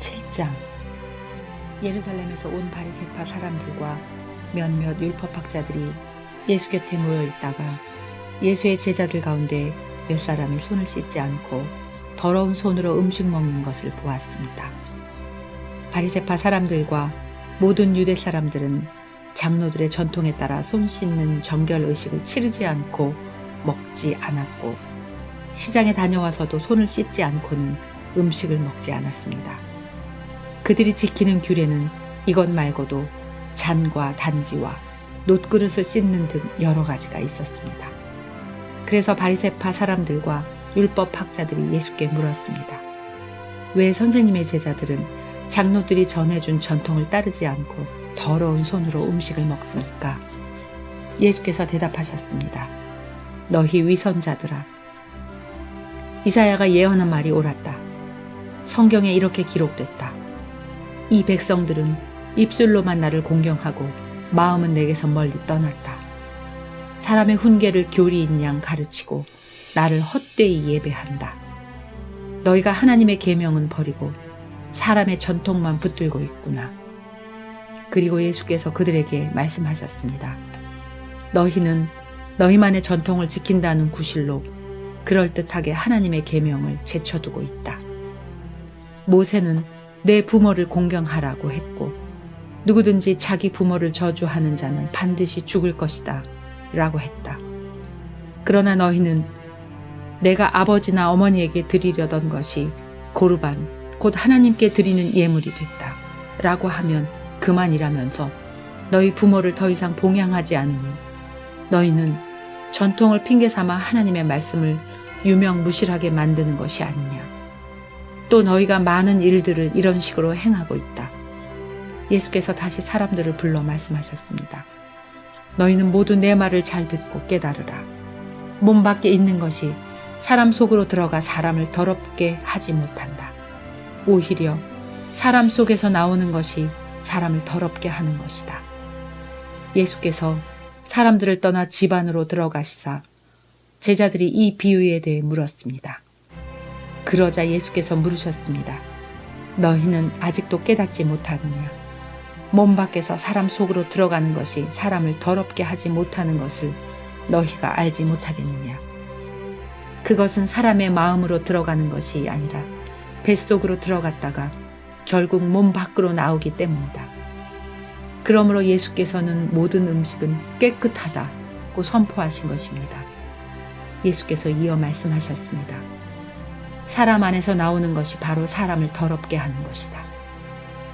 7장 예루살렘에서 온 바리새파 사람들과 몇몇 율법학자들이 예수 곁에 모여 있다가 예수의 제자들 가운데 몇 사람이 손을 씻지 않고 더러운 손으로 음식 먹는 것을 보았습니다. 바리새파 사람들과 모든 유대 사람들은 장로들의 전통에 따라 손 씻는 정결 의식을 치르지 않고 먹지 않았고 시장에 다녀와서도 손을 씻지 않고는 음식을 먹지 않았습니다. 그들이 지키는 규례는 이것 말고도 잔과 단지와 놋그릇을 씻는 등 여러 가지가 있었습니다. 그래서 바리새파 사람들과 율법 학자들이 예수께 물었습니다. 왜 선생님의 제자들은 장로들이 전해준 전통을 따르지 않고 더러운 손으로 음식을 먹습니까? 예수께서 대답하셨습니다. 너희 위선자들아. 이사야가 예언한 말이 옳았다. 성경에 이렇게 기록됐다. 이 백성들은 입술로만 나를 공경하고 마음은 내게서 멀리 떠났다. 사람의 훈계를 교리인 양 가르치고 나를 헛되이 예배한다. 너희가 하나님의 계명은 버리고 사람의 전통만 붙들고 있구나. 그리고 예수께서 그들에게 말씀하셨습니다. 너희는 너희만의 전통을 지킨다는 구실로 그럴듯하게 하나님의 계명을 제쳐두고 있다. 모세는 내 부모를 공경하라고 했고 누구든지 자기 부모를 저주하는 자는 반드시 죽을 것이다. 라고 했다. 그러나 너희는 내가 아버지나 어머니에게 드리려던 것이 고르반, 곧 하나님께 드리는 예물이 됐다. 라고 하면 그만이라면서 너희 부모를 더 이상 봉양하지 않으니 너희는 전통을 핑계 삼아 하나님의 말씀을 유명무실하게 만드는 것이 아니냐. 또 너희가 많은 일들을 이런 식으로 행하고 있다. 예수께서 다시 사람들을 불러 말씀하셨습니다. 너희는 모두 내 말을 잘 듣고 깨달으라. 몸 밖에 있는 것이 사람 속으로 들어가 사람을 더럽게 하지 못한다. 오히려 사람 속에서 나오는 것이 사람을 더럽게 하는 것이다. 예수께서 사람들을 떠나 집 안으로 들어가시사 제자들이 이 비유에 대해 물었습니다. 그러자 예수께서 물으셨습니다. 너희는 아직도 깨닫지 못하느냐? 몸 밖에서 사람 속으로 들어가는 것이 사람을 더럽게 하지 못하는 것을 너희가 알지 못하겠느냐? 그것은 사람의 마음으로 들어가는 것이 아니라 뱃속으로 들어갔다가 결국 몸 밖으로 나오기 때문이다. 그러므로 예수께서는 모든 음식은 깨끗하다고 선포하신 것입니다. 예수께서 이어 말씀하셨습니다. 사람 안에서 나오는 것이 바로 사람을 더럽게 하는 것이다.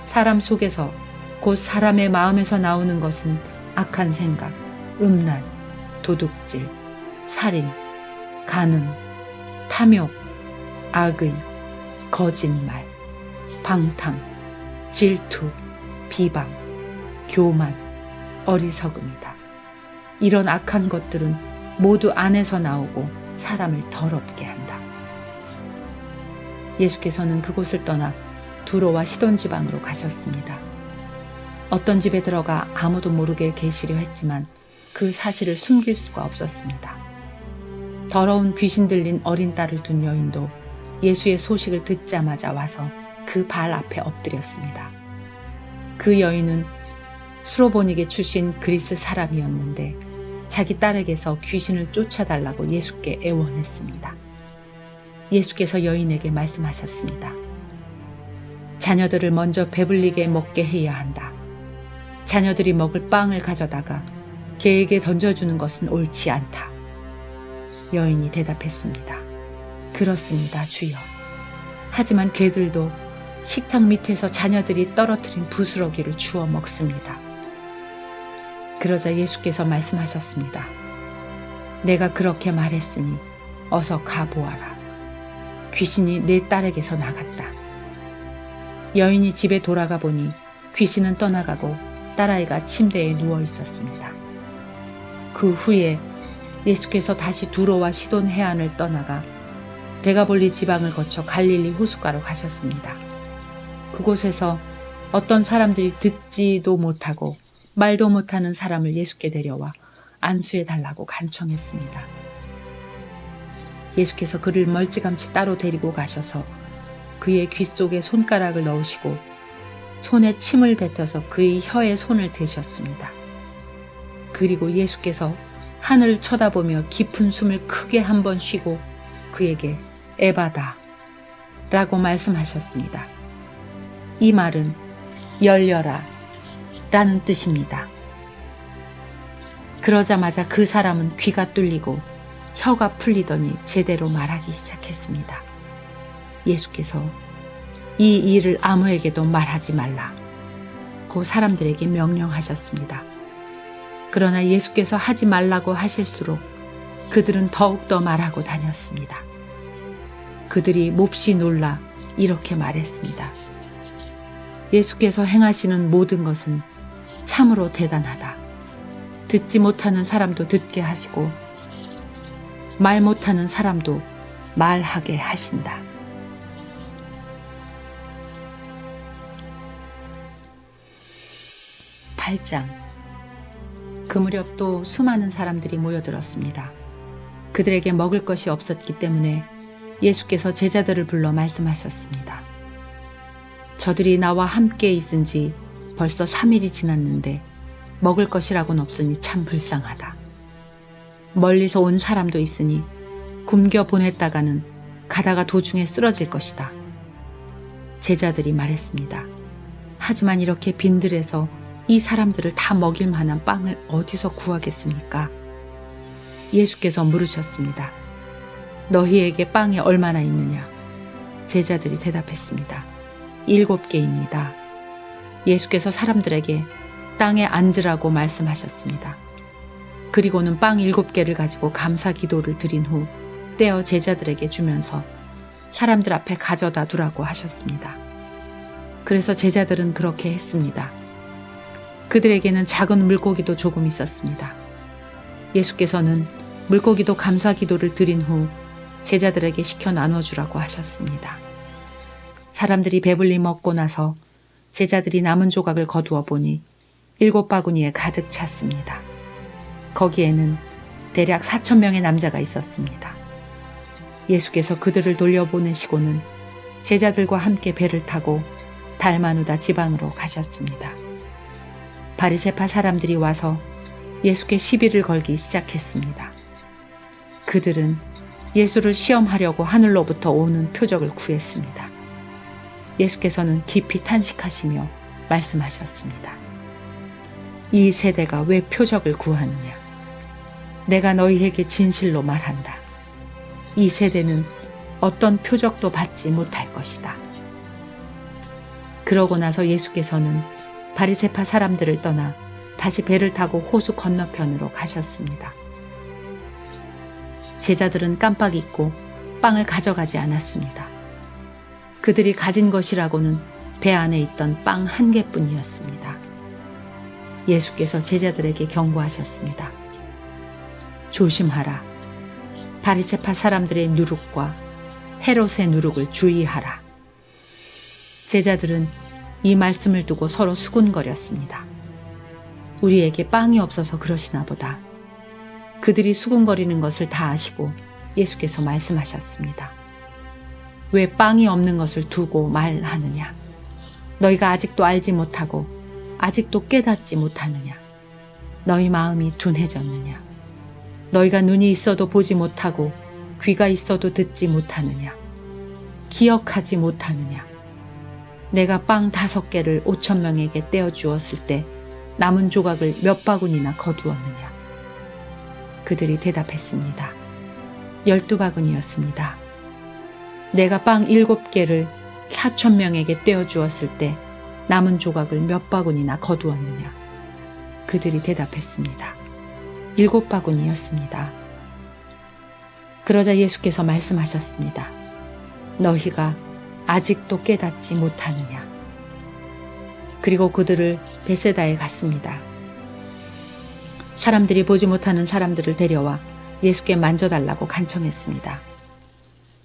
사람 속에서 곧 사람의 마음에서 나오는 것은 악한 생각, 음란, 도둑질, 살인, 간음, 탐욕, 악의, 거짓말, 방탕, 질투, 비방, 교만, 어리석음이다. 이런 악한 것들은 모두 안에서 나오고 사람을 더럽게 한다. 예수께서는 그곳을 떠나 두로와 시돈 지방으로 가셨습니다. 어떤 집에 들어가 아무도 모르게 계시려 했지만 그 사실을 숨길 수가 없었습니다. 더러운 귀신 들린 어린 딸을 둔 여인도 예수의 소식을 듣자마자 와서 그 발 앞에 엎드렸습니다. 그 여인은 수로보닉에 출신 그리스 사람이었는데 자기 딸에게서 귀신을 쫓아달라고 예수께 애원했습니다. 예수께서 여인에게 말씀하셨습니다. 자녀들을 먼저 배불리게 먹게 해야 한다. 자녀들이 먹을 빵을 가져다가 개에게 던져주는 것은 옳지 않다. 여인이 대답했습니다. 그렇습니다, 주여. 하지만 개들도 식탁 밑에서 자녀들이 떨어뜨린 부스러기를 주워 먹습니다. 그러자 예수께서 말씀하셨습니다. 내가 그렇게 말했으니 어서 가보아라. 귀신이 내 딸에게서 나갔다. 여인이 집에 돌아가 보니 귀신은 떠나가고 딸아이가 침대에 누워 있었습니다. 그 후에 예수께서 다시 두로와 시돈 해안을 떠나가 데가볼리 지방을 거쳐 갈릴리 호숫가로 가셨습니다. 그곳에서 어떤 사람들이 듣지도 못하고 말도 못하는 사람을 예수께 데려와 안수해 달라고 간청했습니다. 예수께서 그를 멀찌감치 따로 데리고 가셔서 그의 귀 속에 손가락을 넣으시고 손에 침을 뱉어서 그의 혀에 손을 대셨습니다. 그리고 예수께서 하늘을 쳐다보며 깊은 숨을 크게 한 번 쉬고 그에게 에바다 라고 말씀하셨습니다. 이 말은 열려라 라는 뜻입니다. 그러자마자 그 사람은 귀가 뚫리고 혀가 풀리더니 제대로 말하기 시작했습니다. 예수께서 이 일을 아무에게도 말하지 말라. 고 사람들에게 명령하셨습니다. 그러나 예수께서 하지 말라고 하실수록 그들은 더욱더 말하고 다녔습니다. 그들이 몹시 놀라 이렇게 말했습니다. 예수께서 행하시는 모든 것은 참으로 대단하다. 듣지 못하는 사람도 듣게 하시고 말 못하는 사람도 말하게 하신다. 팔장그 무렵 또 수많은 사람들이 모여들었습니다. 그들에게 먹을 것이 없었기 때문에 예수께서 제자들을 불러 말씀하셨습니다. 저들이 나와 함께 있은 지 벌써 3일이 지났는데 먹을 것이라고는 없으니 참 불쌍하다. 멀리서 온 사람도 있으니 굶겨 보냈다가는 가다가 도중에 쓰러질 것이다. 제자들이 말했습니다. 하지만 이렇게 빈들에서 이 사람들을 다 먹일 만한 빵을 어디서 구하겠습니까? 예수께서 물으셨습니다. 너희에게 빵이 얼마나 있느냐? 제자들이 대답했습니다. 일곱 개입니다. 예수께서 사람들에게 땅에 앉으라고 말씀하셨습니다. 그리고는 빵 일곱 개를 가지고 감사 기도를 드린 후 떼어 제자들에게 주면서 사람들 앞에 가져다 두라고 하셨습니다. 그래서 제자들은 그렇게 했습니다. 그들에게는 작은 물고기도 조금 있었습니다. 예수께서는 물고기도 감사 기도를 드린 후 제자들에게 시켜 나눠주라고 하셨습니다. 사람들이 배불리 먹고 나서 제자들이 남은 조각을 거두어 보니 일곱 바구니에 가득 찼습니다. 거기에는 대략 4천 명의 남자가 있었습니다. 예수께서 그들을 돌려보내시고는 제자들과 함께 배를 타고 달마누다 지방으로 가셨습니다. 바리세파 사람들이 와서 예수께 시비를 걸기 시작했습니다. 그들은 예수를 시험하려고 하늘로부터 오는 표적을 구했습니다. 예수께서는 깊이 탄식하시며 말씀하셨습니다. 이 세대가 왜 표적을 구하느냐? 내가 너희에게 진실로 말한다. 이 세대는 어떤 표적도 받지 못할 것이다. 그러고 나서 예수께서는 바리세파 사람들을 떠나 다시 배를 타고 호수 건너편으로 가셨습니다. 제자들은 깜빡 잊고 빵을 가져가지 않았습니다. 그들이 가진 것이라고는 배 안에 있던 빵 한 개뿐이었습니다. 예수께서 제자들에게 경고하셨습니다. 조심하라. 바리세파 사람들의 누룩과 헤롯의 누룩을 주의하라. 제자들은 이 말씀을 두고 서로 수군거렸습니다. 우리에게 빵이 없어서 그러시나 보다. 그들이 수군거리는 것을 다 아시고 예수께서 말씀하셨습니다. 왜 빵이 없는 것을 두고 말하느냐? 너희가 아직도 알지 못하고 아직도 깨닫지 못하느냐? 너희 마음이 둔해졌느냐? 너희가 눈이 있어도 보지 못하고 귀가 있어도 듣지 못하느냐? 기억하지 못하느냐? 내가 빵 다섯 개를 오천 명에게 떼어 주었을 때 남은 조각을 몇 바구니나 거두었느냐? 그들이 대답했습니다. 열두 바구니였습니다. 내가 빵 일곱 개를 사천 명에게 떼어 주었을 때 남은 조각을 몇 바구니나 거두었느냐? 그들이 대답했습니다. 일곱 바구니였습니다. 그러자 예수께서 말씀하셨습니다. 너희가 아직도 깨닫지 못하느냐. 그리고 그들을 베세다에 갔습니다. 사람들이 보지 못하는 사람들을 데려와 예수께 만져달라고 간청했습니다.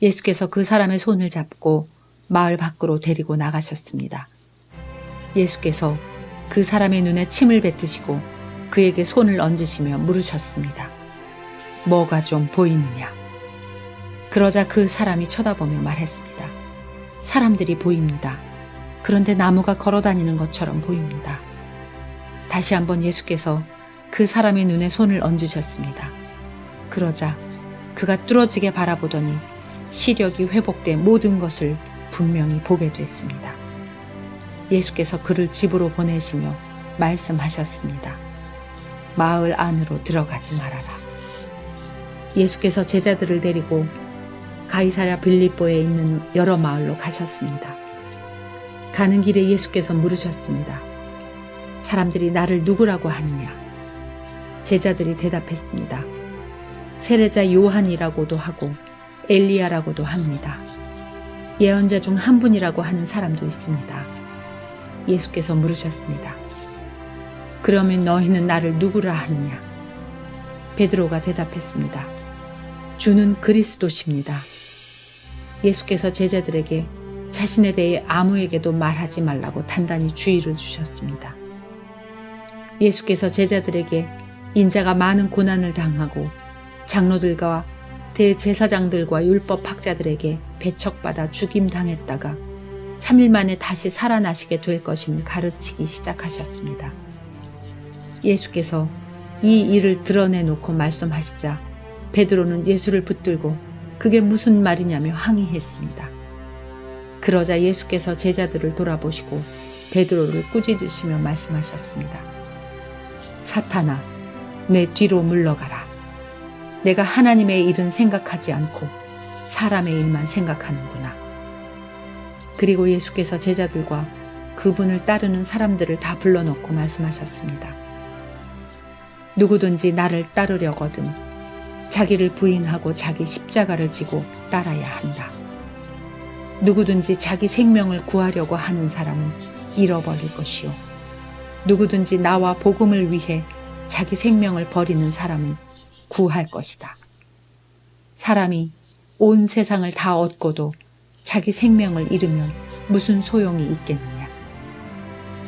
예수께서 그 사람의 손을 잡고 마을 밖으로 데리고 나가셨습니다. 예수께서 그 사람의 눈에 침을 뱉으시고 그에게 손을 얹으시며 물으셨습니다. 뭐가 좀 보이느냐? 그러자 그 사람이 쳐다보며 말했습니다. 사람들이 보입니다. 그런데 나무가 걸어 다니는 것처럼 보입니다. 다시 한번 예수께서 그 사람의 눈에 손을 얹으셨습니다. 그러자 그가 뚫어지게 바라보더니 시력이 회복된 모든 것을 분명히 보게 됐습니다. 예수께서 그를 집으로 보내시며 말씀하셨습니다. 마을 안으로 들어가지 말아라. 예수께서 제자들을 데리고 가이사랴 빌립보에 있는 여러 마을로 가셨습니다. 가는 길에 예수께서 물으셨습니다. 사람들이 나를 누구라고 하느냐? 제자들이 대답했습니다. 세례자 요한이라고도 하고 엘리야라고도 합니다. 예언자 중 한 분이라고 하는 사람도 있습니다. 예수께서 물으셨습니다. 그러면 너희는 나를 누구라 하느냐? 베드로가 대답했습니다. 주는 그리스도십니다. 예수께서 제자들에게 자신에 대해 아무에게도 말하지 말라고 단단히 주의를 주셨습니다. 예수께서 제자들에게 인자가 많은 고난을 당하고 장로들과 대제사장들과 율법학자들에게 배척받아 죽임 당했다가 3일 만에 다시 살아나시게 될 것임을 가르치기 시작하셨습니다. 예수께서 이 일을 드러내놓고 말씀하시자 베드로는 예수를 붙들고 그게 무슨 말이냐며 항의했습니다. 그러자 예수께서 제자들을 돌아보시고 베드로를 꾸짖으시며 말씀하셨습니다. 사탄아, 내 뒤로 물러가라. 내가 하나님의 일은 생각하지 않고 사람의 일만 생각하는구나. 그리고 예수께서 제자들과 그분을 따르는 사람들을 다 불러놓고 말씀하셨습니다. 누구든지 나를 따르려거든 자기를 부인하고 자기 십자가를 지고 따라야 한다. 누구든지 자기 생명을 구하려고 하는 사람은 잃어버릴 것이요. 누구든지 나와 복음을 위해 자기 생명을 버리는 사람은 구할 것이다. 사람이 온 세상을 다 얻고도 자기 생명을 잃으면 무슨 소용이 있겠느냐?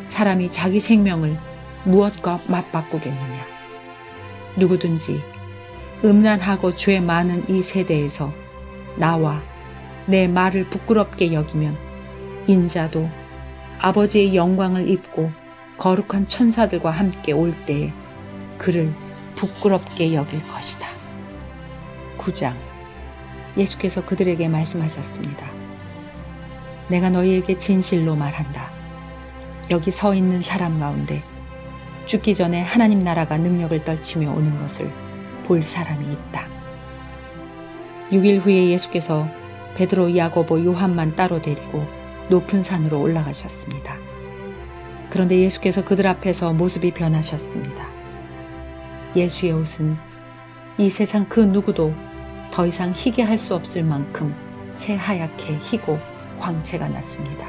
사람이 자기 생명을 무엇과 맞바꾸겠느냐? 누구든지 음란하고 죄 많은 이 세대에서 나와 내 말을 부끄럽게 여기면 인자도 아버지의 영광을 입고 거룩한 천사들과 함께 올 때에 그를 부끄럽게 여길 것이다. 9장 예수께서 그들에게 말씀하셨습니다. 내가 너희에게 진실로 말한다. 여기 서 있는 사람 가운데 죽기 전에 하나님 나라가 능력을 떨치며 오는 것을 볼 사람이 있다. 6일 후에 예수께서 베드로, 야고보, 요한만 따로 데리고 높은 산으로 올라가셨습니다. 그런데 예수께서 그들 앞에서 모습이 변하셨습니다. 예수의 옷은 이 세상 그 누구도 더 이상 희게 할 수 없을 만큼 새하얗게 희고 광채가 났습니다.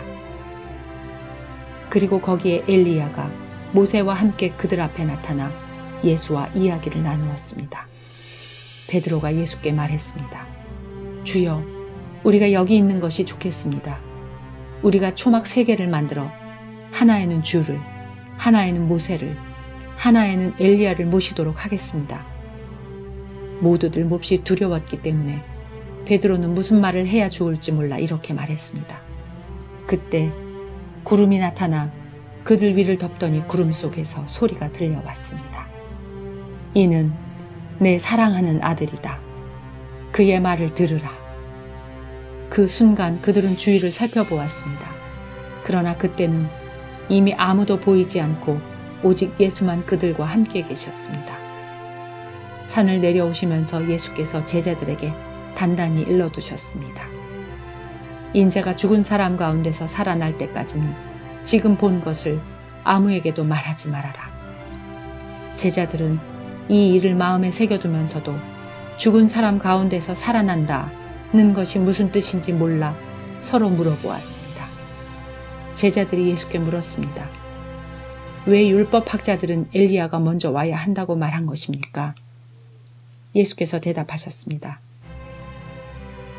그리고 거기에 엘리야가 모세와 함께 그들 앞에 나타나 예수와 이야기를 나누었습니다. 베드로가 예수께 말했습니다. 주여, 우리가 여기 있는 것이 좋겠습니다. 우리가 초막 세 개를 만들어 하나에는 주를, 하나에는 모세를, 하나에는 엘리야를 모시도록 하겠습니다. 모두들 몹시 두려웠기 때문에 베드로는 무슨 말을 해야 좋을지 몰라 이렇게 말했습니다. 그때 구름이 나타나 그들 위를 덮더니 구름 속에서 소리가 들려왔습니다. 이는 내 사랑하는 아들이다. 그의 말을 들으라. 그 순간 그들은 주위를 살펴보았습니다. 그러나 그때는 이미 아무도 보이지 않고 오직 예수만 그들과 함께 계셨습니다. 산을 내려오시면서 예수께서 제자들에게 단단히 일러두셨습니다. 인자가 죽은 사람 가운데서 살아날 때까지는 지금 본 것을 아무에게도 말하지 말아라. 제자들은 이 일을 마음에 새겨두면서도 죽은 사람 가운데서 살아난다는 것이 무슨 뜻인지 몰라 서로 물어보았습니다. 제자들이 예수께 물었습니다. 왜 율법학자들은 엘리야가 먼저 와야 한다고 말한 것입니까? 예수께서 대답하셨습니다.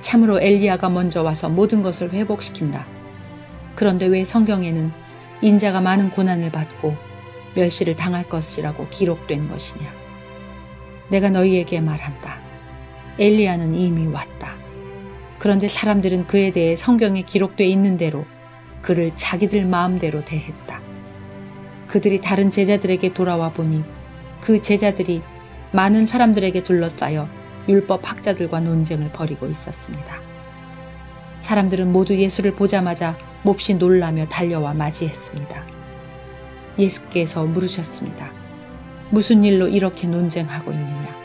참으로 엘리야가 먼저 와서 모든 것을 회복시킨다. 그런데 왜 성경에는 인자가 많은 고난을 받고 멸시를 당할 것이라고 기록된 것이냐? 내가 너희에게 말한다. 엘리야는 이미 왔다. 그런데 사람들은 그에 대해 성경에 기록돼 있는 대로 그를 자기들 마음대로 대했다. 그들이 다른 제자들에게 돌아와 보니 그 제자들이 많은 사람들에게 둘러싸여 율법 학자들과 논쟁을 벌이고 있었습니다. 사람들은 모두 예수를 보자마자 몹시 놀라며 달려와 맞이했습니다. 예수께서 물으셨습니다. 무슨 일로 이렇게 논쟁하고 있느냐?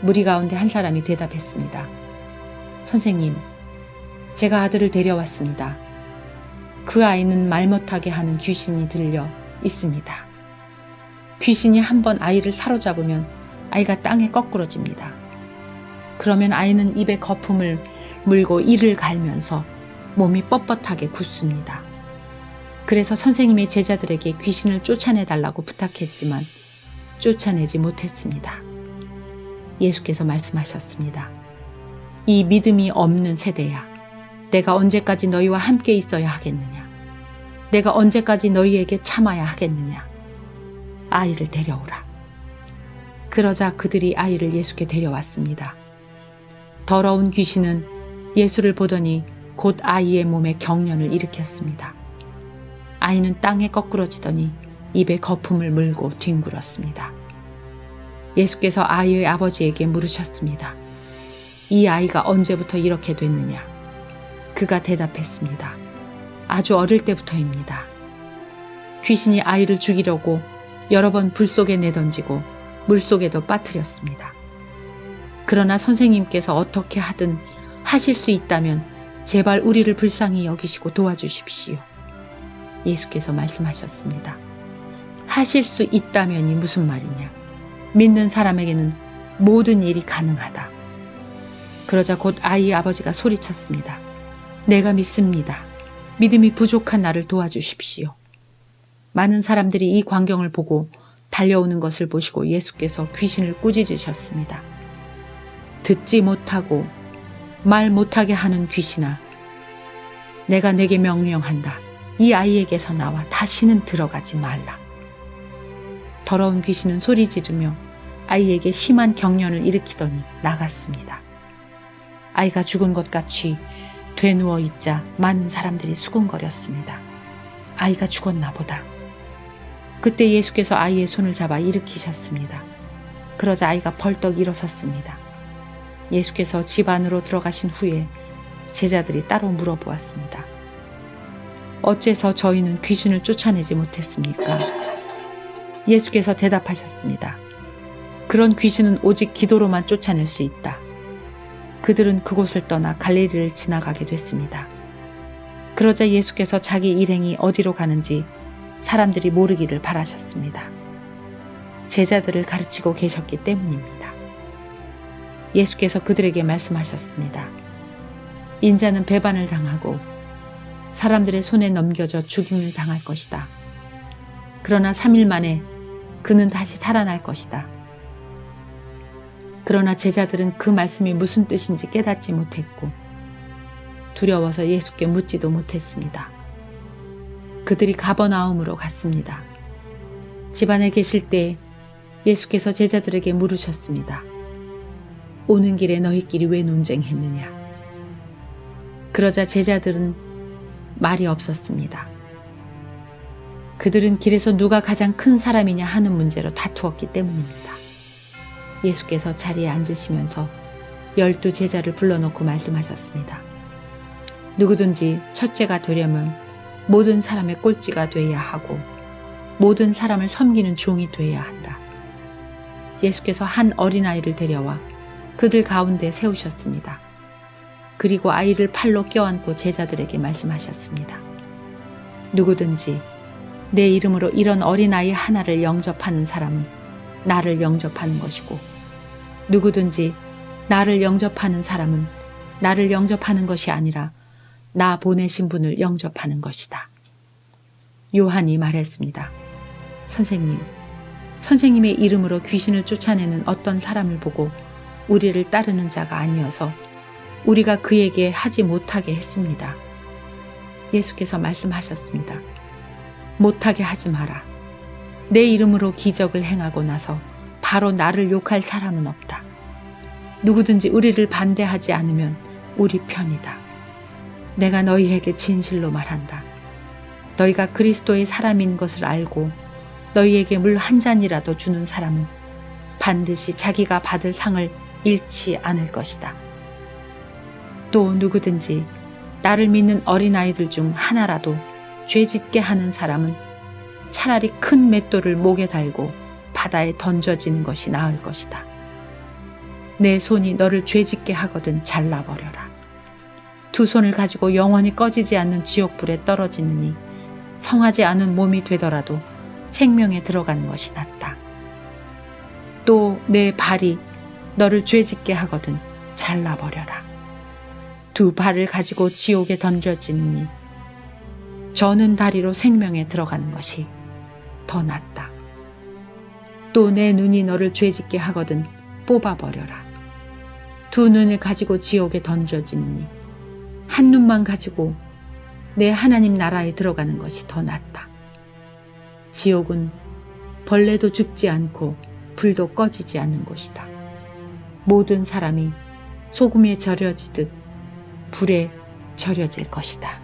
무리 가운데 한 사람이 대답했습니다. 선생님, 제가 아들을 데려왔습니다. 그 아이는 말 못하게 하는 귀신이 들려 있습니다. 귀신이 한 번 아이를 사로잡으면 아이가 땅에 거꾸러집니다. 그러면 아이는 입에 거품을 물고 이를 갈면서 몸이 뻣뻣하게 굳습니다. 그래서 선생님의 제자들에게 귀신을 쫓아내 달라고 부탁했지만 쫓아내지 못했습니다. 예수께서 말씀하셨습니다. 이 믿음이 없는 세대야. 내가 언제까지 너희와 함께 있어야 하겠느냐? 내가 언제까지 너희에게 참아야 하겠느냐? 아이를 데려오라. 그러자 그들이 아이를 예수께 데려왔습니다. 더러운 귀신은 예수를 보더니 곧 아이의 몸에 경련을 일으켰습니다. 아이는 땅에 거꾸러지더니 입에 거품을 물고 뒹굴었습니다. 예수께서 아이의 아버지에게 물으셨습니다. 이 아이가 언제부터 이렇게 됐느냐? 그가 대답했습니다. 아주 어릴 때부터입니다. 귀신이 아이를 죽이려고 여러 번 불 속에 내던지고 물 속에도 빠뜨렸습니다. 그러나 선생님께서 어떻게 하든 하실 수 있다면 제발 우리를 불쌍히 여기시고 도와주십시오. 예수께서 말씀하셨습니다. 하실 수 있다면이 무슨 말이냐? 믿는 사람에게는 모든 일이 가능하다. 그러자 곧 아이의 아버지가 소리쳤습니다. 내가 믿습니다. 믿음이 부족한 나를 도와주십시오. 많은 사람들이 이 광경을 보고 달려오는 것을 보시고 예수께서 귀신을 꾸짖으셨습니다. 듣지 못하고 말 못하게 하는 귀신아, 내가 내게 명령한다. 이 아이에게서 나와 다시는 들어가지 말라. 더러운 귀신은 소리 지르며 아이에게 심한 경련을 일으키더니 나갔습니다. 아이가 죽은 것 같이 되누워 있자 많은 사람들이 수군거렸습니다. 아이가 죽었나 보다. 그때 예수께서 아이의 손을 잡아 일으키셨습니다. 그러자 아이가 벌떡 일어섰습니다. 예수께서 집 안으로 들어가신 후에 제자들이 따로 물어보았습니다. 어째서 저희는 귀신을 쫓아내지 못했습니까? 예수께서 대답하셨습니다. 그런 귀신은 오직 기도로만 쫓아낼 수 있다. 그들은 그곳을 떠나 갈릴리를 지나가게 됐습니다. 그러자 예수께서 자기 일행이 어디로 가는지 사람들이 모르기를 바라셨습니다. 제자들을 가르치고 계셨기 때문입니다. 예수께서 그들에게 말씀하셨습니다. 인자는 배반을 당하고 사람들의 손에 넘겨져 죽임을 당할 것이다. 그러나 3일 만에 그는 다시 살아날 것이다. 그러나 제자들은 그 말씀이 무슨 뜻인지 깨닫지 못했고 두려워서 예수께 묻지도 못했습니다. 그들이 가버나움으로 갔습니다. 집안에 계실 때 예수께서 제자들에게 물으셨습니다. 오는 길에 너희끼리 왜 논쟁했느냐? 그러자 제자들은 말이 없었습니다. 그들은 길에서 누가 가장 큰 사람이냐 하는 문제로 다투었기 때문입니다. 예수께서 자리에 앉으시면서 열두 제자를 불러놓고 말씀하셨습니다. 누구든지 첫째가 되려면 모든 사람의 꼴찌가 돼야 하고 모든 사람을 섬기는 종이 돼야 한다. 예수께서 한 어린아이를 데려와 그들 가운데 세우셨습니다. 그리고 아이를 팔로 껴안고 제자들에게 말씀하셨습니다. 누구든지 내 이름으로 이런 어린아이 하나를 영접하는 사람은 나를 영접하는 것이고 누구든지 나를 영접하는 사람은 나를 영접하는 것이 아니라 나 보내신 분을 영접하는 것이다. 요한이 말했습니다. 선생님, 선생님의 이름으로 귀신을 쫓아내는 어떤 사람을 보고 우리를 따르는 자가 아니어서 우리가 그에게 하지 못하게 했습니다. 예수께서 말씀하셨습니다. 못하게 하지 마라. 내 이름으로 기적을 행하고 나서 바로 나를 욕할 사람은 없다. 누구든지 우리를 반대하지 않으면 우리 편이다. 내가 너희에게 진실로 말한다. 너희가 그리스도의 사람인 것을 알고 너희에게 물 한 잔이라도 주는 사람은 반드시 자기가 받을 상을 잃지 않을 것이다. 또 누구든지 나를 믿는 어린아이들 중 하나라도 죄 짓게 하는 사람은 차라리 큰 맷돌을 목에 달고 바다에 던져지는 것이 나을 것이다. 내 손이 너를 죄 짓게 하거든 잘라버려라. 두 손을 가지고 영원히 꺼지지 않는 지옥불에 떨어지느니 성하지 않은 몸이 되더라도 생명에 들어가는 것이 낫다. 또 내 발이 너를 죄 짓게 하거든 잘라버려라. 두 발을 가지고 지옥에 던져지느니 저는 다리로 생명에 들어가는 것이 더 낫다. 또 내 눈이 너를 죄짓게 하거든 뽑아버려라. 두 눈을 가지고 지옥에 던져지느니 한 눈만 가지고 내 하나님 나라에 들어가는 것이 더 낫다. 지옥은 벌레도 죽지 않고 불도 꺼지지 않는 곳이다. 모든 사람이 소금에 절여지듯 불에 절여질 것이다.